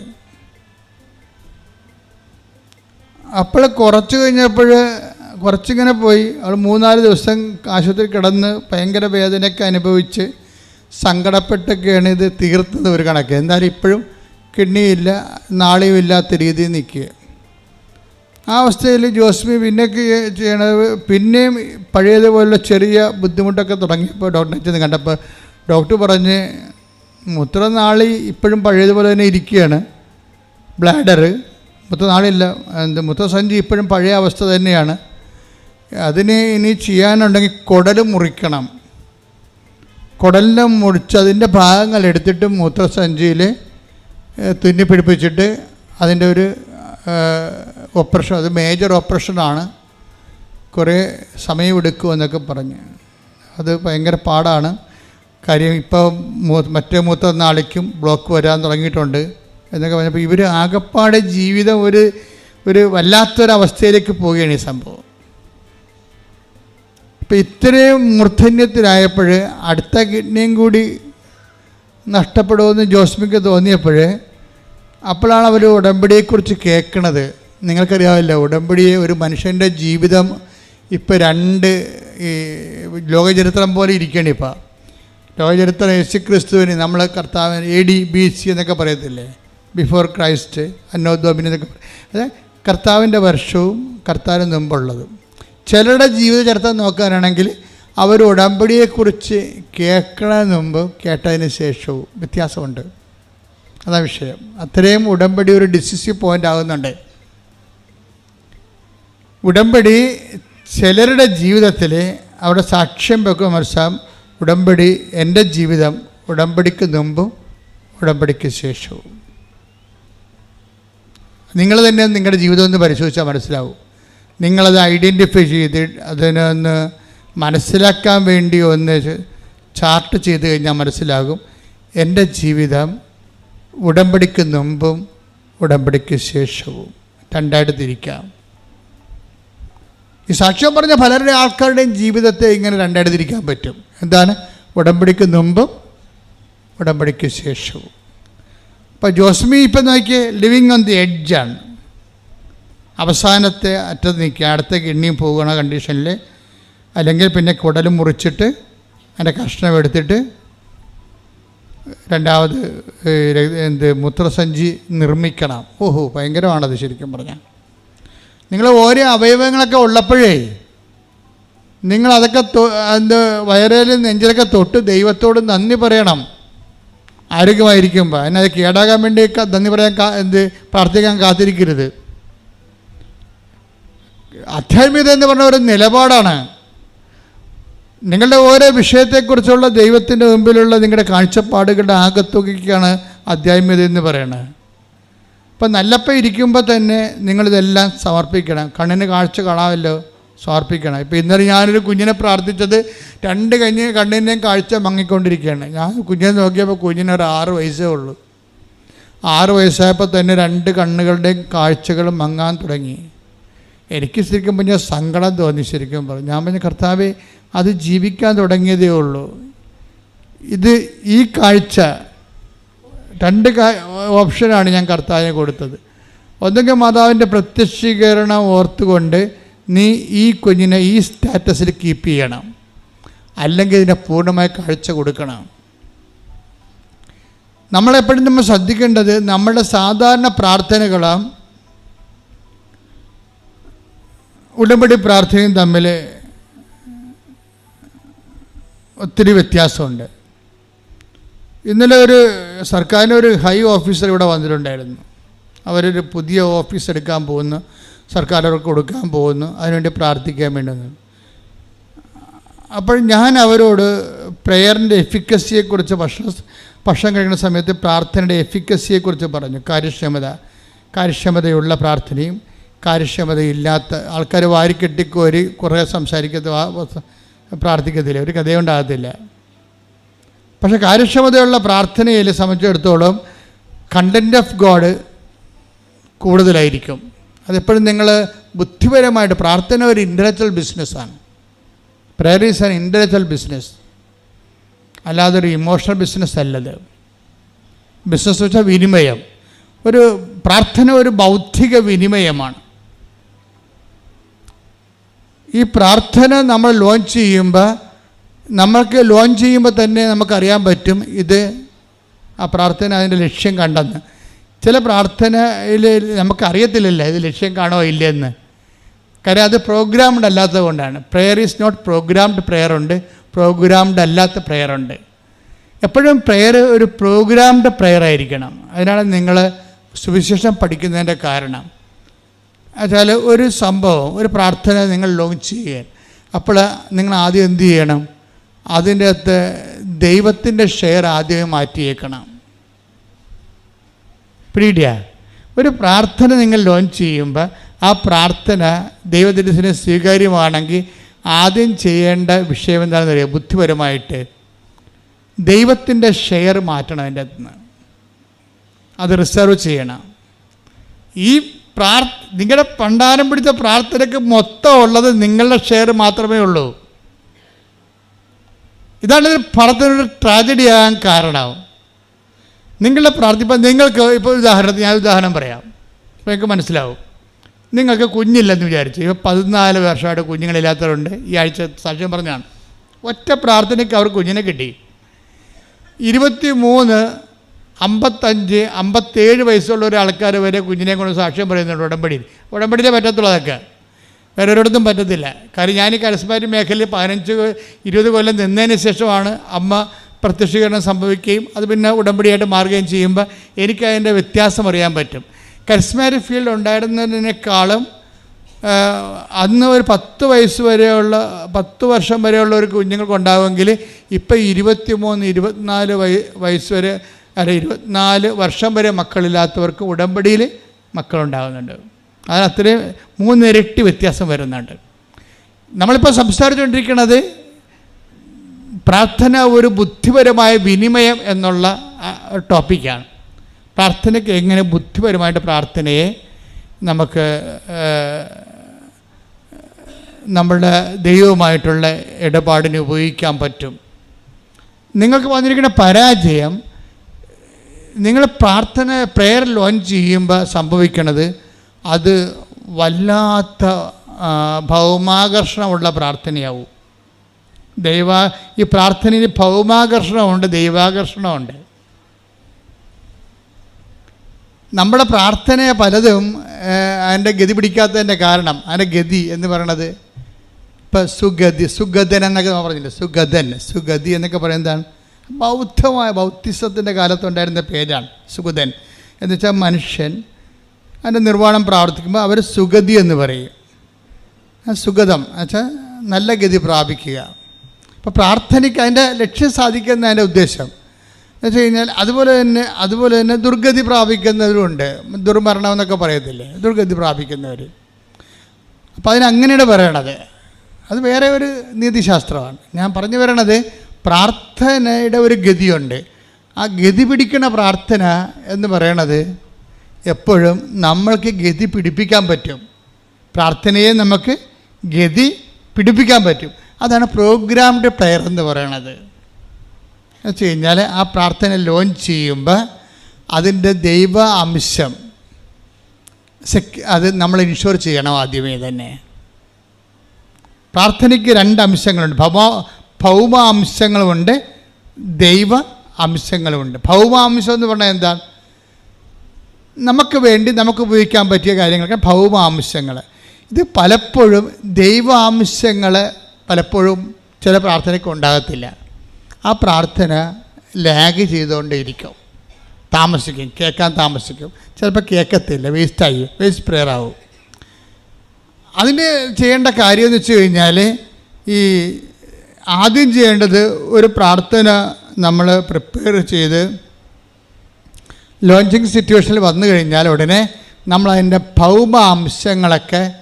അപ്പോൾ കുറച്ച് കഴിഞ്ഞപ്പോൾ കുറച്ചിങ്ങനെ പോയി. അവൾ മൂന്നാൽ ദിവസം ആശുപത്രി കിടന്ന് ഭയങ്കര വേദനയൊക്കെ അനുഭവിച്ച് സങ്കടപ്പെട്ടൊക്കെയാണ് ഇത് തീർത്തത് ഒരു കണക്ക്. എന്തായാലും ഇപ്പോഴും കിഡ്നിയില്ല നാളിയും ഇല്ലാത്ത രീതിയിൽ നിൽക്കുക. ആ അവസ്ഥയിൽ ജോസ്മി പിന്നെ ചെയ്യണത് പിന്നെയും പഴയതുപോലുള്ള ചെറിയ ബുദ്ധിമുട്ടൊക്കെ തുടങ്ങിയപ്പോൾ ഡോക്ടറെ ചെന്ന് കണ്ടപ്പോൾ ഡോക്ടർ പറഞ്ഞ് മൂത്രനാളി ഇപ്പോഴും പഴയതുപോലെ തന്നെ ഇരിക്കുകയാണ്. ബ്ലാഡർ മൂത്രനാളില്ല. എന്ത് മൂത്രസഞ്ചി ഇപ്പോഴും പഴയ അവസ്ഥ തന്നെയാണ്. അതിന് ഇനി ചെയ്യാനുണ്ടെങ്കിൽ കുടൽ മുറിക്കണം. കുടലിനെ മുറിച്ച് അതിന്റെ ഭാഗങ്ങൾ എടുത്തിട്ട് മൂത്രസഞ്ചിയിൽ തുന്നി പിടിപ്പിച്ചിട്ട് അതിന്റെ ഒരു ഓപ്പറേഷൻ അത് മേജർ ഓപ്പറേഷനാണ്. കുറേ സമയമെടുക്കുമെന്നൊക്കെ പറഞ്ഞ്. അത് ഭയങ്കര പാടാണ്. കാര്യം ഇപ്പോൾ മറ്റേ മൂത്ത നാളേക്കും ബ്ലോക്ക് വരാൻ തുടങ്ങിയിട്ടുണ്ട് എന്നൊക്കെ പറഞ്ഞപ്പോൾ ഇവർ ആകപ്പാടെ ജീവിതം ഒരു ഒരു വല്ലാത്തൊരവസ്ഥയിലേക്ക് പോവുകയാണ് ഈ സംഭവം. ഇപ്പം ഇത്രയും മൂർധന്യത്തിലായപ്പോൾ അടുത്ത കിഡ്നിയും കൂടി നഷ്ടപ്പെടുമെന്ന് ജോസ്മിക്ക് തോന്നിയപ്പോൾ അപ്പോഴാണ് അവർ ഉടമ്പടിയെക്കുറിച്ച് കേൾക്കണത്. നിങ്ങൾക്കറിയാമല്ലോ ഉടമ്പടിയെ ഒരു മനുഷ്യന്റെ ജീവിതം ഇപ്പോൾ രണ്ട് ഈ ലോകചരിത്രം പോലെ ഇരിക്കണേ ഇപ്പം. ലോകചരിത്രം യേശു ക്രിസ്തുവിന് നമ്മൾ കർത്താവിന് എ ഡി ബി സി എന്നൊക്കെ പറയത്തില്ലേ? ബിഫോർ ക്രൈസ്റ്റ് അന്നോദ്വമിനി എന്നൊക്കെ പറയും അത് കർത്താവിന്റെ വർഷവും കർത്താവിന് മുമ്പുള്ളതും. ചിലരുടെ ജീവിതചരിത്രം നോക്കാനാണെങ്കിൽ അവർ ഉടമ്പടിയെക്കുറിച്ച് കേൾക്കണതിന് മുമ്പ് കേട്ടതിന് ശേഷവും വ്യത്യാസമുണ്ട്. അതാ വിഷയം. അത്രയും ഉടമ്പടി ഒരു ഡിസിസീവ് പോയിന്റ് ആകുന്നുണ്ട്. ഉടമ്പടി ചിലരുടെ ജീവിതത്തിൽ അവിടെ സാക്ഷ്യം വെക്കുക മനസ്സിലാവും ഉടമ്പടി എന്റെ ജീവിതം ഉടമ്പടിക്ക് മുമ്പും ഉടമ്പടിക്ക് ശേഷവും. നിങ്ങൾ തന്നെ നിങ്ങളുടെ ജീവിതം ഒന്ന് പരിശോധിച്ചാൽ മനസ്സിലാവും. നിങ്ങളത് ഐഡന്റിഫൈ ചെയ്ത് അതിനൊന്ന് മനസ്സിലാക്കാൻ വേണ്ടി ഒന്ന് ചാർട്ട് ചെയ്ത് കഴിഞ്ഞാൽ മനസ്സിലാകും. എന്റെ ജീവിതം ഉടമ്പടിക്ക് മുമ്പും ഉടമ്പടിക്ക് ശേഷവും. രണ്ടായിട്ട് തിരിക്കാം. ഈ സാക്ഷ്യം പറഞ്ഞ പലരുടെ ആൾക്കാരുടെയും ജീവിതത്തെ ഇങ്ങനെ രണ്ടായിട്ട് പറ്റും. എന്താണ്? ഉടമ്പടിക്ക് മുമ്പും ഉടമ്പടിക്ക് ശേഷവും. അപ്പോൾ ജോസ്മി ഇപ്പം നോക്കിയേ ലിവിങ് ഓൺ ദി എഡ്ജാണ് അവസാനത്തെ അറ്റത്ത് നിൽക്കുക. അടുത്ത കിണ്ണിയും പോകുന്ന കണ്ടീഷനിൽ അല്ലെങ്കിൽ പിന്നെ കുടലും മുറിച്ചിട്ട് അതിന്റെ കഷ്ണം എടുത്തിട്ട് രണ്ടാമത് എന്ത് മൂത്രസഞ്ചി നിർമ്മിക്കണം. ഓഹോ ഭയങ്കരമാണത് ശരിക്കും പറഞ്ഞാൽ. നിങ്ങൾ ഓരോ അവയവങ്ങളൊക്കെ ഉള്ളപ്പോഴേ നിങ്ങൾ അതൊക്കെ എന്ത് വയറേലും നെഞ്ചിലൊക്കെ തൊട്ട് ദൈവത്തോട് നന്ദി പറയണം. ആരോഗ്യമായിരിക്കുമ്പോൾ അതിനത് കേടാകാൻ വേണ്ടി നന്ദി പറയാൻ എന്ത് പ്രാർത്ഥിക്കാൻ കാത്തിരിക്കരുത്. ആധ്യാത്മികത എന്ന് പറഞ്ഞ ഒരു നിലപാടാണ്. നിങ്ങളുടെ ഓരോ വിഷയത്തെക്കുറിച്ചുള്ള ദൈവത്തിന്റെ മുമ്പിലുള്ള നിങ്ങളുടെ കാഴ്ചപ്പാടുകളുടെ ആകത്തുകയ്ക്കാണ് ആധ്യാത്മികത എന്ന് പറയുന്നത് ഇപ്പം നല്ലപ്പം ഇരിക്കുമ്പോൾ തന്നെ നിങ്ങളിതെല്ലാം സമർപ്പിക്കണം. കണ്ണിന് കാഴ്ച കാണാമല്ലോ സമർപ്പിക്കണം. ഇപ്പം ഇന്നലെ ഞാനൊരു കുഞ്ഞിനെ പ്രാർത്ഥിച്ചത് രണ്ട് കഞ്ഞ് കണ്ണിന്റെയും കാഴ്ച മങ്ങിക്കൊണ്ടിരിക്കുകയാണ്. ഞാൻ കുഞ്ഞിനെ നോക്കിയപ്പോൾ കുഞ്ഞിന് ഒരു ആറ് വയസ്സേ ഉള്ളൂ. ആറ് വയസ്സായപ്പോൾ തന്നെ രണ്ട് കണ്ണുകളുടെയും കാഴ്ചകൾ മങ്ങാൻ തുടങ്ങി. എനിക്ക് ശരിക്കും പറഞ്ഞാൽ സങ്കടം തോന്നി ശരിക്കും പറഞ്ഞു. ഞാൻ പറഞ്ഞ കർത്താവേ അത് ജീവിക്കാൻ തുടങ്ങിയതേ ഉള്ളൂ. ഇത് ഈ കാഴ്ച രണ്ട് ഓപ്ഷനാണ് ഞാൻ കർത്താവിന് കൊടുത്തത്. ഒന്നുകിൽ മാതാവിന്റെ പ്രത്യക്ഷീകരണം ഓർത്തുകൊണ്ട് നീ ഈ കുഞ്ഞിനെ ഈ സ്റ്റാറ്റസിൽ കീപ്പ് ചെയ്യണം. അല്ലെങ്കിൽ ഇതിനെ പൂർണമായ കാഴ്ച കൊടുക്കണം. നമ്മളെപ്പോഴും നമ്മൾ ശ്രദ്ധിക്കേണ്ടത് നമ്മുടെ സാധാരണ പ്രാർത്ഥനകളും ഉടമ്പടി പ്രാർത്ഥനയും തമ്മിൽ ഒത്തിരി വ്യത്യാസമുണ്ട്. ഇന്നലെ ഒരു സർക്കാരിന്റെ ഒരു ഹൈ ഓഫീസർ ഇവിടെ വന്നിട്ടുണ്ടായിരുന്നു. അവരൊരു പുതിയ ഓഫീസ് എടുക്കാൻ പോകുന്നു സർക്കാർ അവർക്ക് കൊടുക്കാൻ പോകുന്നു അതിനുവേണ്ടി പ്രാർത്ഥിക്കാൻ വേണ്ടി അപ്പോൾ ഞാൻ അവരോട് പ്രെയറിന്റെ എഫിക്കസിയെക്കുറിച്ച് ഭക്ഷണ ഭക്ഷണം കഴിക്കുന്ന സമയത്ത് പ്രാർത്ഥനയുടെ എഫിക്കസിയെക്കുറിച്ച് പറഞ്ഞു. കാര്യക്ഷമത കാര്യക്ഷമതയുള്ള പ്രാർത്ഥനയും കാര്യക്ഷമതയില്ലാത്ത ആൾക്കാർ വാരിക്കെട്ടിക്കോരി കുറേ സംസാരിക്കത്ത പ്രാർത്ഥിക്കത്തില്ല. ഒരു കഥയുണ്ടാകത്തില്ല പക്ഷെ കാര്യക്ഷമതയുള്ള പ്രാർത്ഥനയിൽ സംബന്ധിച്ചിടത്തോളം കണ്ടന്റ് ഓഫ് ഗോഡ് കൂടുതലായിരിക്കും. അതെപ്പോഴും നിങ്ങൾ ബുദ്ധിപരമായിട്ട് പ്രാർത്ഥന ഒരു ഇന്റലക്ച്വൽ ബിസിനസ്സാണ് prayer is an intellectual business അല്ലാതെ ഒരു ഇമോഷണൽ ബിസിനസ് അല്ലത്. ബിസിനസ് വെച്ചാൽ വിനിമയം. ഒരു പ്രാർത്ഥന ഒരു ബൗദ്ധിക വിനിമയമാണ്. ഈ പ്രാർത്ഥന നമ്മൾ ലോഞ്ച് ചെയ്യുമ്പോൾ നമ്മൾക്ക് ലോഞ്ച് ചെയ്യുമ്പോൾ തന്നെ നമുക്കറിയാൻ പറ്റും ഇത് ആ പ്രാർത്ഥന അതിന്റെ ലക്ഷ്യം കണ്ടെന്ന്. ചില പ്രാർത്ഥനയിൽ നമുക്കറിയത്തില്ലല്ലോ ഇത് ലക്ഷ്യം കാണോ ഇല്ലെന്ന് കാര്യം അത് പ്രോഗ്രാംഡ് അല്ലാത്തത് കൊണ്ടാണ് prayer is not programmed prayer ഉണ്ട്. പ്രോഗ്രാംഡ് അല്ലാത്ത പ്രെയർ ഉണ്ട്. എപ്പോഴും പ്രെയർ ഒരു പ്രോഗ്രാംഡ് പ്രെയർ ആയിരിക്കണം. അതിനാണ് നിങ്ങൾ സുവിശേഷം പഠിക്കുന്നതിന്റെ കാരണം. എന്നുവെച്ചാൽ ഒരു സംഭവം ഒരു പ്രാർത്ഥന നിങ്ങൾ ലോഞ്ച് ചെയ്യാൻ അപ്പോൾ നിങ്ങൾ ആദ്യം എന്ത് ചെയ്യണം? അതിന്റെ അകത്ത് ദൈവത്തിന്റെ ഷെയർ ആദ്യമേ മാറ്റിയേക്കണം. പ്രീഡിയ ഒരു പ്രാർത്ഥന നിങ്ങൾ ലോഞ്ച് ചെയ്യുമ്പോൾ ആ പ്രാർത്ഥന ദൈവത്തിന്റെ സ്വീകാര്യമാണെങ്കിൽ ആദ്യം ചെയ്യേണ്ട വിഷയം എന്താണെന്ന് അറിയാം? ബുദ്ധിപരമായിട്ട് ദൈവത്തിന്റെ ഷെയർ മാറ്റണം അതിന്റെ അകത്ത് നിന്ന്. അത് റിസർവ് ചെയ്യണം. ഈ പ്രാർ നിങ്ങളുടെ പണ്ടാരം പിടിച്ച പ്രാർത്ഥനയ്ക്ക് മൊത്തം ഉള്ളത് നിങ്ങളുടെ ഷെയർ മാത്രമേ ഉള്ളൂ. ഇതാണ് പടത്തിനൊരു ട്രാജഡി ആകാൻ കാരണം നിങ്ങളുടെ പ്രാർത്ഥിപ്പം നിങ്ങൾക്ക് ഇപ്പോൾ ഉദാഹരണത്തിന് ഞാൻ ഉദാഹരണം പറയാം. നിങ്ങൾക്ക് മനസ്സിലാവും. നിങ്ങൾക്ക് കുഞ്ഞില്ലെന്ന് വിചാരിച്ചു. ഇപ്പോൾ പതിനാല് വർഷമായിട്ട് കുഞ്ഞുങ്ങളില്ലാത്തവരുണ്ട്. ഈ ആഴ്ച സാക്ഷ്യം പറഞ്ഞാണ് ഒറ്റ പ്രാർത്ഥനയ്ക്ക് അവർ കുഞ്ഞിനെ കിട്ടി. ഇരുപത്തി മൂന്ന് അമ്പത്തഞ്ച് അമ്പത്തേഴ് വയസ്സുള്ള ഒരു ആൾക്കാർ വരെ കുഞ്ഞിനെ കൊണ്ട് സാക്ഷ്യം പറയുന്നുണ്ട് ഉടമ്പടിയിൽ. ഉടമ്പടിയിലേ പറ്റത്തുള്ളൂ അതൊക്കെ. വേറെ ഒരിടത്തും പറ്റത്തില്ല. കാര്യം ഞാൻ ഈ കരസ്മാരി മേഖലയിൽ പതിനഞ്ച് ഇരുപത് കൊല്ലം നിന്നതിന് ശേഷമാണ് അമ്മ പ്രത്യക്ഷീകരണം സംഭവിക്കുകയും അത് പിന്നെ ഉടമ്പടിയായിട്ട് മാറുകയും ചെയ്യുമ്പോൾ എനിക്ക് അതിന്റെ വ്യത്യാസം അറിയാൻ പറ്റും. കരസ്മാരി ഫീൽഡ് ഉണ്ടായിരുന്നതിനേക്കാളും അന്ന് ഒരു പത്ത് വയസ്സ് വരെയുള്ള പത്ത് വർഷം വരെയുള്ള ഒരു കുഞ്ഞുങ്ങൾക്ക് ഉണ്ടാകുമെങ്കിൽ ഇപ്പം ഇരുപത്തി മൂന്ന് ഇരുപത്തിനാല് വയ വയസ്സ് വരെ അല്ല ഇരുപത്തിനാല് വർഷം വരെ മക്കളില്ലാത്തവർക്ക് ഉടമ്പടിയിൽ മക്കളുണ്ടാകുന്നുണ്ട്. അതിന് അത്രയും മൂന്നിരട്ടി വ്യത്യാസം വരുന്നുണ്ട്. നമ്മളിപ്പോൾ സംസാരിച്ചുകൊണ്ടിരിക്കുന്നത് പ്രാർത്ഥന ഒരു ബുദ്ധിപരമായ വിനിമയം എന്നുള്ള ടോപ്പിക്കാണ്. പ്രാർത്ഥനയ്ക്ക് എങ്ങനെ ബുദ്ധിപരമായിട്ട് പ്രാർത്ഥനയെ നമുക്ക് നമ്മളുടെ ദൈവവുമായിട്ടുള്ള ഇടപാടിന് ഉപയോഗിക്കാൻ പറ്റും. നിങ്ങൾക്ക് വന്നിരിക്കുന്ന പരാജയം നിങ്ങൾ പ്രാർത്ഥന പ്രെയർ ലോഞ്ച് ചെയ്യുമ്പോൾ സംഭവിക്കണത് അത് വല്ലാത്ത ഭൗമാകർഷണമുള്ള പ്രാർത്ഥനയാവും. ദൈവ ഈ പ്രാർത്ഥനയിൽ ഭൗമാകർഷണമുണ്ട് ദൈവാകർഷണമുണ്ട്. നമ്മുടെ പ്രാർത്ഥന പലതും അതിന്റെ ഗതി പിടിക്കാത്തതിന്റെ കാരണം അതിന്റെ ഗതി എന്ന് പറയണത് ഇപ്പം സുഗതി സുഗതൻ എന്നൊക്കെ നമ്മൾ പറഞ്ഞില്ലേ? സുഗതൻ സുഗതി എന്നൊക്കെ പറയുന്നതാണ്. ബൗദ്ധമായ ബൗദ്ധിസത്തിന്റെ കാലത്തുണ്ടായിരുന്ന പേരാണ് സുഗതൻ. എന്ന് വെച്ചാൽ മനുഷ്യൻ അതിന്റെ നിർവാണം പ്രാർത്ഥിക്കുമ്പോൾ അവർ സുഗതി എന്ന് പറയും. സുഗതം എന്നുവെച്ചാൽ നല്ല ഗതി പ്രാപിക്കുക. അപ്പോൾ പ്രാർത്ഥനയ്ക്ക് അതിന്റെ ലക്ഷ്യം സാധിക്കുന്ന അതിന്റെ ഉദ്ദേശം. എന്ന് വെച്ച് കഴിഞ്ഞാൽ അതുപോലെ തന്നെ അതുപോലെ തന്നെ ദുർഗതി പ്രാപിക്കുന്നവരുണ്ട്. ദുർമരണം എന്നൊക്കെ പറയത്തില്ലേ? ദുർഗതി പ്രാപിക്കുന്നവർ അപ്പോൾ അതിനങ്ങനെയാണ് പറയണത്. അത് വേറെ ഒരു നീതിശാസ്ത്രമാണ്. ഞാൻ പറഞ്ഞു വരണത് പ്രാർത്ഥനയുടെ ഒരു ഗതിയുണ്ട്. ആ ഗതി പിടിക്കുന്ന പ്രാർത്ഥന എന്ന് പറയണത് എപ്പോഴും നമ്മൾക്ക് ഗതി പിടിപ്പിക്കാൻ പറ്റും. പ്രാർത്ഥനയെ നമുക്ക് ഗതി പിടിപ്പിക്കാൻ പറ്റും. അതാണ് പ്രോഗ്രാംഡ് പ്ലെയർ എന്ന് പറയണത്. വെച്ച് കഴിഞ്ഞാൽ ആ പ്രാർത്ഥന ലോഞ്ച് ചെയ്യുമ്പോൾ അതിന്റെ ദൈവ അംശം അത് നമ്മൾ ഇൻഷുർ ചെയ്യണം ആദ്യമേ തന്നെ. പ്രാർത്ഥനയ്ക്ക് രണ്ട് അംശങ്ങളുണ്ട്. ഭൗമ ഭൗമ അംശങ്ങളുമുണ്ട് ദൈവ അംശങ്ങളുമുണ്ട് ഭൗമാംശം എന്ന് പറഞ്ഞാൽ എന്താണ്? നമുക്ക് വേണ്ടി നമുക്ക് ഉപയോഗിക്കാൻ പറ്റിയ കാര്യങ്ങളൊക്കെ ഭൗമ അംശങ്ങൾ ഇത് പലപ്പോഴും ദൈവാംശങ്ങൾ പലപ്പോഴും ചില പ്രാർത്ഥനയ്ക്ക് ഉണ്ടാകത്തില്ല. ആ പ്രാർത്ഥന ലാഗ് ചെയ്തുകൊണ്ടേയിരിക്കും. താമസിക്കും കേൾക്കാൻ താമസിക്കും. ചിലപ്പോൾ കേൾക്കത്തില്ല വേസ്റ്റായി വേസ്റ്റ് പ്രെയർ ആവും. അതിന് ചെയ്യേണ്ട കാര്യം എന്ന് വെച്ച് കഴിഞ്ഞാൽ ഈ ആദ്യം ചെയ്യേണ്ടത് ഒരു പ്രാർത്ഥന നമ്മൾ പ്രിപ്പയർ ചെയ്ത് ലോഞ്ചിങ് സിറ്റുവേഷനിൽ വന്നു കഴിഞ്ഞാൽ ഉടനെ നമ്മൾ അതിന്റെ ഭൗമ അംശങ്ങളൊക്കെ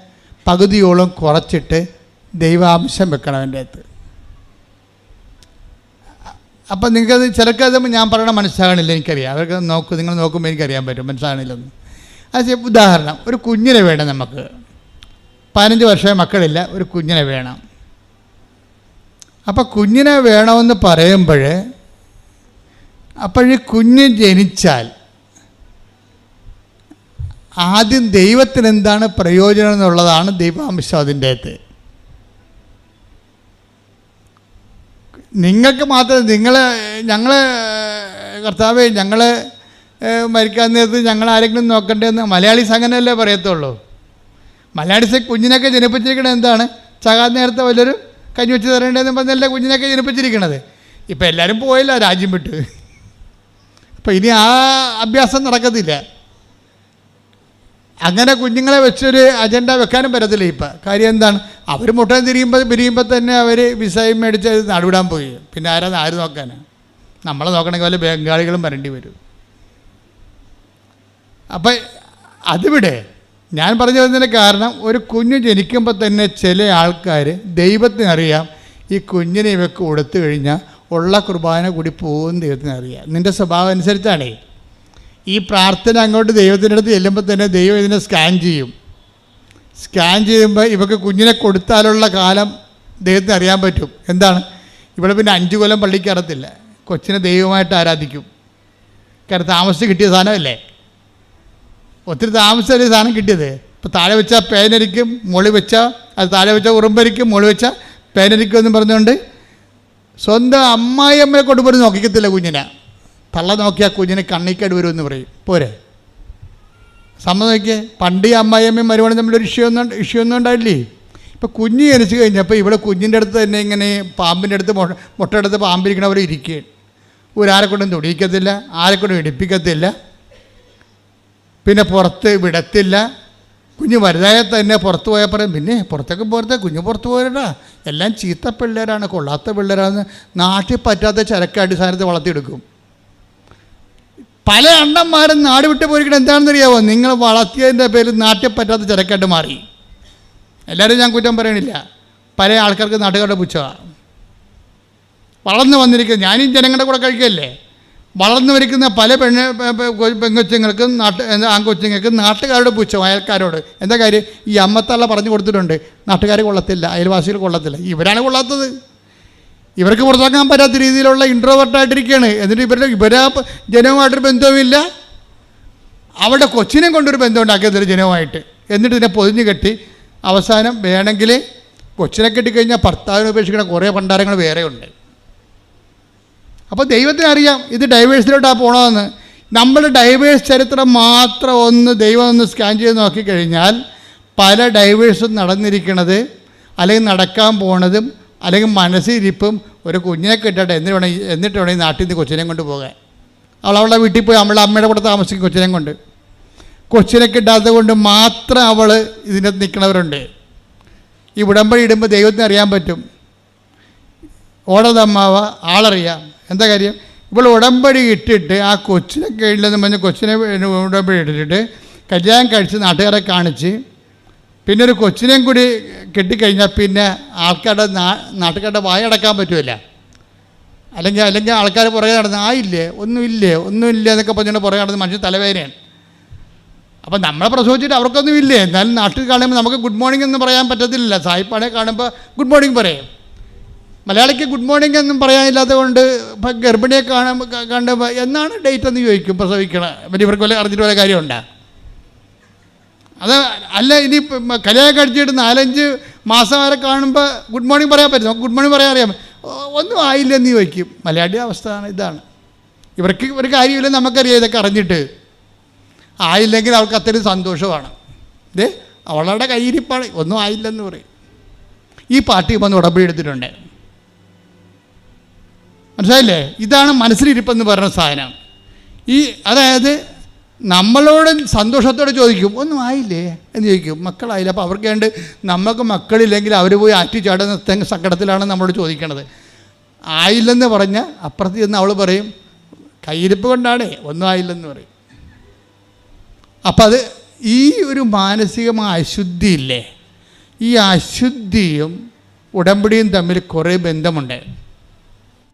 പകുതിയോളം കുറച്ചിട്ട് ദൈവാംശം വെക്കണം അതിന്റെ അകത്ത്. അപ്പം നിങ്ങൾക്കത് ചിലക്കത് ഞാൻ പറയണ മനസ്സിലാകണില്ല എനിക്കറിയാം. അവർക്ക് നോക്കും നിങ്ങൾ നോക്കുമ്പോൾ എനിക്കറിയാൻ പറ്റും മനസ്സിലാകണില്ലെന്ന്. അത് ഉദാഹരണം ഒരു കുഞ്ഞിനെ വേണം നമുക്ക്. പതിനഞ്ച് വർഷമേ മക്കളില്ല ഒരു കുഞ്ഞിനെ വേണം. അപ്പം കുഞ്ഞിനെ വേണമെന്ന് പറയുമ്പോൾ അപ്പോഴീ കുഞ്ഞ് ജനിച്ചാൽ ആദ്യം ദൈവത്തിന് എന്താണ് പ്രയോജനം എന്നുള്ളതാണ് ദൈവാംശം അതിന്റെ അകത്ത്. നിങ്ങൾക്ക് മാത്രം നിങ്ങൾ ഞങ്ങൾ കർത്താവ് ഞങ്ങൾ മരിക്കാൻ നേരത്ത് ഞങ്ങൾ ആരെങ്കിലും നോക്കണ്ടേന്ന് മലയാളീസ് അങ്ങനെയല്ലേ പറയത്തുള്ളൂ. മലയാളി കുഞ്ഞിനൊക്കെ ജനിപ്പിച്ചിരിക്കണത് എന്താണ്? ചകാൻ നേരത്തെ വല്ലൊരു കഞ്ഞി വെച്ച് തരേണ്ടതെന്ന് പറഞ്ഞല്ല കുഞ്ഞിനൊക്കെ ജനിപ്പിച്ചിരിക്കണത്? ഇപ്പം എല്ലാവരും പോയില്ല രാജ്യം വിട്ട്. അപ്പം ഇനി ആ അഭ്യാസം നടക്കത്തില്ല. അങ്ങനെ കുഞ്ഞുങ്ങളെ വെച്ചൊരു അജണ്ട വെക്കാനും പറ്റത്തില്ല ഇപ്പം. കാര്യം എന്താണ്? അവർ മുട്ടം തിരിയുമ്പോൾ പിരിയുമ്പോൾ തന്നെ അവർ വിസയും മേടിച്ച് നടുവിടാൻ പോയി. പിന്നെ ആരാ ആര് നോക്കാനാണ് നമ്മളെ നോക്കണമെങ്കിൽ വല്ല ബംഗാളികളും വരേണ്ടി വരും. അപ്പം അതിവിടെ ഞാൻ പറഞ്ഞു വരുന്നതിന് കാരണം ഒരു കുഞ്ഞ് ജനിക്കുമ്പോൾ തന്നെ ചില ആൾക്കാർ ദൈവത്തിനറിയാം ഈ കുഞ്ഞിനെ ഇവക്ക് കൊടുത്തു കഴിഞ്ഞാൽ ഉള്ള കുർബാന കൂടി പോകും ദൈവത്തിനറിയാം നിന്റെ സ്വഭാവം അനുസരിച്ചാണേ. ഈ പ്രാർത്ഥന അങ്ങോട്ട് ദൈവത്തിന്റെ അടുത്ത് ചെല്ലുമ്പോൾ തന്നെ ദൈവം ഇതിനെ സ്കാൻ ചെയ്യും. സ്കാൻ ചെയ്യുമ്പോൾ ഇവക്ക് കുഞ്ഞിനെ കൊടുത്താലുള്ള കാലം ദൈവത്തിന് അറിയാൻ പറ്റും. എന്താണ്? ഇവിടെ പിന്നെ അഞ്ച് കൊല്ലം പള്ളിക്ക് കയറത്തില്ല കൊച്ചിനെ ദൈവമായിട്ട് ആരാധിക്കും. കാരണം താമസിച്ച് കിട്ടിയ സാധനമല്ലേ? ഒത്തിരി താമസിച്ചല്ലേ സാധനം കിട്ടിയത്? ഇപ്പോൾ താഴെ വെച്ചാൽ പേനരിക്കും മുളി വെച്ചാൽ അത് താഴെ വെച്ചാൽ ഉറുമ്പരിക്കും മുളി വെച്ചാൽ പേനരിക്കും എന്ന് പറഞ്ഞുകൊണ്ട് സ്വന്തം അമ്മായി അമ്മയെ കൊണ്ടുപോയി നോക്കിക്കത്തില്ല കുഞ്ഞിനെ. തള്ള നോക്കിയാൽ കുഞ്ഞിന് കണ്ണിക്കേട് വരുമെന്ന് പറയും. പോരെ. സമ്മതം നോക്കിയേ. പണ്ട് ഈ അമ്മായിയമ്മയും മരുമണി തമ്മിലൊരു ഇഷ്യൂ ഒന്നും ഇഷ്യൂ ഒന്നും ഉണ്ടായില്ലേ? ഇപ്പോൾ കുഞ്ഞ് ജനിച്ചു കഴിഞ്ഞപ്പോൾ ഇവിടെ കുഞ്ഞിന്റെ അടുത്ത് തന്നെ ഇങ്ങനെ പാമ്പിന്റെ അടുത്ത് മുട്ടയെടുത്ത് പാമ്പിരിക്കണവർ ഇരിക്കുകയാണ്. ഒരാരെക്കൊണ്ടും തുടിയിക്കത്തില്ല ആരെക്കൊണ്ടും ഇടിപ്പിക്കത്തില്ല. പിന്നെ പുറത്ത് വിടത്തില്ല. കുഞ്ഞ് വലുതായാൽ തന്നെ പുറത്ത് പോയാൽ പറയും പിന്നെ പുറത്തേക്ക് പോരത്തെ കുഞ്ഞ് പുറത്ത് പോരടാ. എല്ലാം ചീത്ത പിള്ളേരാണ് കൊള്ളാത്ത പിള്ളേരാണ്. നാട്ടിൽ പറ്റാത്ത ചരക്ക് അടിസ്ഥാനത്ത് വളർത്തിയെടുക്കും. പല അണ്ണന്മാരും നാട് വിട്ട് പോയിരിക്കണം എന്താണെന്നറിയാവോ നിങ്ങൾ വളർത്തിയതിന്റെ പേരിൽ നാട്ടിൽ പറ്റാത്ത ചരക്കായിട്ട് മാറി. എല്ലാവരും ഞാൻ കുറ്റം പറയണില്ല. പല ആൾക്കാർക്ക് നാട്ടുകാരുടെ പുച്ഛമാണ് വളർന്നു വന്നിരിക്കുന്നത് ഞാനീ ജനങ്ങളുടെ കൂടെ കഴിക്കല്ലേ? വളർന്നു വരിക്കുന്ന പല പെണ്ണ് പെങ്കൊച്ചുങ്ങൾക്കും നാട്ട് ആൺകൊച്ചുങ്ങൾക്കും നാട്ടുകാരുടെ പുച്ഛം അയൽക്കാരോട്. എന്താ കാര്യം? ഈ അമ്മത്തള്ള പറഞ്ഞു കൊടുത്തിട്ടുണ്ട്. നാട്ടുകാർ കൊള്ളത്തില്ല അയൽവാസികൾ കൊള്ളത്തില്ല. ഇവരാണ് കൊള്ളാത്തത്. ഇവർക്ക് പുറത്താക്കാൻ പറ്റാത്ത രീതിയിലുള്ള ഇൻട്രോവേർട്ടായിട്ടിരിക്കുകയാണ് എന്നിട്ട് ഇവരുടെ ഇവരാ ജനവുമായിട്ടൊരു ബന്ധവുമില്ല. അവരുടെ കൊച്ചിനെ കൊണ്ടൊരു ബന്ധം ഉണ്ടാക്കിയതൊരു ജനവുമായിട്ട്. എന്നിട്ട് ഇതിനെ പൊതിഞ്ഞ് കെട്ടി അവസാനം വേണമെങ്കിൽ കൊച്ചിനെ കെട്ടിക്കഴിഞ്ഞാൽ ഭർത്താവിനെ ഉപേക്ഷിക്കുന്ന കുറേ ഭണ്ഡാരങ്ങൾ വേറെയുണ്ട്. അപ്പോൾ ദൈവത്തിനറിയാം ഇത് ഡൈവേഴ്സിലോട്ടാണ് പോകണമെന്ന് നമ്മുടെ ഡൈവേഴ്സ് ചരിത്രം മാത്രം ഒന്ന് ദൈവം ഒന്ന് സ്കാൻ ചെയ്ത് നോക്കിക്കഴിഞ്ഞാൽ പല ഡൈവേഴ്സും നടന്നിരിക്കണത് അല്ലെങ്കിൽ നടക്കാൻ പോണതും അല്ലെങ്കിൽ മനസ്സിരിപ്പും ഒരു കുഞ്ഞിനെ കിട്ടട്ടെ എന്നിട്ട് വേണം എന്നിട്ട് വേണം ഈ നാട്ടിൽ നിന്ന് കൊച്ചിനെ കൊണ്ട് പോകാൻ. അവൾ അവളുടെ വീട്ടിൽ പോയി അവളുടെ അമ്മയുടെ കൂടെ താമസിക്കും കൊച്ചിനെ കൊണ്ട്. കൊച്ചിനെ കിട്ടാത്തത് കൊണ്ട് മാത്രം അവൾ ഇതിനകത്ത് നിൽക്കണവരുണ്ട് ഈ ഉടമ്പടി ഇടുമ്പോൾ ദൈവത്തിന് അറിയാൻ പറ്റും. ഓടതമ്മാവ ആളറിയാം. എന്താ കാര്യം? ഇവൾ ഉടമ്പടി ഇട്ടിട്ട് ആ കൊച്ചിനെ കീഴിലെന്ന് പറഞ്ഞ് കൊച്ചിനെ ഉടമ്പടി ഇട്ടിട്ട് കല്യാണം കഴിച്ച് നാട്ടുകാരെ കാണിച്ച് പിന്നെ ഒരു കൊച്ചിനെയും കൂടി കെട്ടിക്കഴിഞ്ഞാൽ പിന്നെ ആൾക്കാരുടെ നാ നാട്ടുകാരുടെ വായടക്കാൻ പറ്റുമല്ല അല്ലെങ്കിൽ അല്ലെങ്കിൽ ആൾക്കാർ പുറകെ നടന്ന് ആയില്ലേ ഒന്നുമില്ലേ ഒന്നുമില്ല എന്നൊക്കെ പറഞ്ഞുകൊണ്ട് പുറകെ നടന്ന് മനുഷ്യൻ തലവേദനയാണ്. അപ്പം നമ്മളെ പ്രസവിച്ചിട്ട് അവർക്കൊന്നും ഇല്ലേ? എന്നാലും നാട്ടിൽ കാണുമ്പോൾ നമുക്ക് ഗുഡ് മോർണിംഗ് എന്ന് പറയാൻ പറ്റത്തില്ല സായിപ്പാണെ കാണുമ്പോൾ ഗുഡ് മോർണിംഗ് പറയും. മലയാളിക്ക് ഗുഡ് മോർണിംഗ് എന്നും പറയാനില്ലാത്തത് കൊണ്ട് ഇപ്പം ഗർഭിണിയെ കാണുമ്പോൾ കണ്ടുമ്പോൾ എന്നാണ് ഡേറ്റ് എന്ന് ചോദിക്കും പ്രസവിക്കണം? ഇവർക്ക് വല്ല അറിഞ്ഞിട്ട് വല്ല കാര്യമുണ്ടോ? അത് അല്ല ഇനി കല്യാണം കഴിച്ചിട്ട് നാലഞ്ച് മാസം വരെ കാണുമ്പോൾ ഗുഡ് മോർണിംഗ് പറയാൻ പറ്റും. ഗുഡ് മോർണിംഗ് പറയാൻ അറിയാം. ഒന്നും ആയില്ല ആയില്ലെന്ന് ചോദിക്കും. മലയാളിയുടെ അവസ്ഥ ഇതാണ്. ഇവർക്ക് ഒരു കാര്യമില്ല നമുക്കറിയാം ഇതൊക്കെ അറിഞ്ഞിട്ട്. ആയില്ലെങ്കിൽ അവൾക്ക് അത്രയും സന്തോഷമാണ്. ഇത് അവളുടെ കയ്യിരിപ്പാണ് ഒന്നും ആയില്ലെന്ന് പറയും. ഈ പാർട്ടി വന്ന് ഉടമ്പടി എടുത്തിട്ടുണ്ട്. മനസ്സിലായില്ലേ? ഇതാണ് മനസ്സിലിരിപ്പെന്ന് പറയുന്ന സാധനം. ഈ അതായത് നമ്മളോട് സന്തോഷത്തോടെ ചോദിക്കും ഒന്നും ആയില്ലേ? എന്ന് ചോദിക്കും. മക്കളായില്ല? അപ്പോൾ അവർക്ക് വേണ്ട നമുക്ക് മക്കളില്ലെങ്കിൽ അവർ പോയി ആറ്റി ചാടുന്ന തെങ്ങ് സങ്കടത്തിലാണ് നമ്മളോട് ചോദിക്കണത്. ആയില്ലെന്ന് പറഞ്ഞാൽ അപ്പുറത്ത് ചെന്ന് അവൾ പറയും കയ്യിരിപ്പ് കൊണ്ടാണേ ഒന്നും ആയില്ലെന്ന് പറയും. അപ്പം അത് ഈ ഒരു മാനസികമായ അശുദ്ധിയില്ലേ ഈ അശുദ്ധിയും ഉടമ്പടിയും തമ്മിൽ കുറേ ബന്ധമുണ്ട്.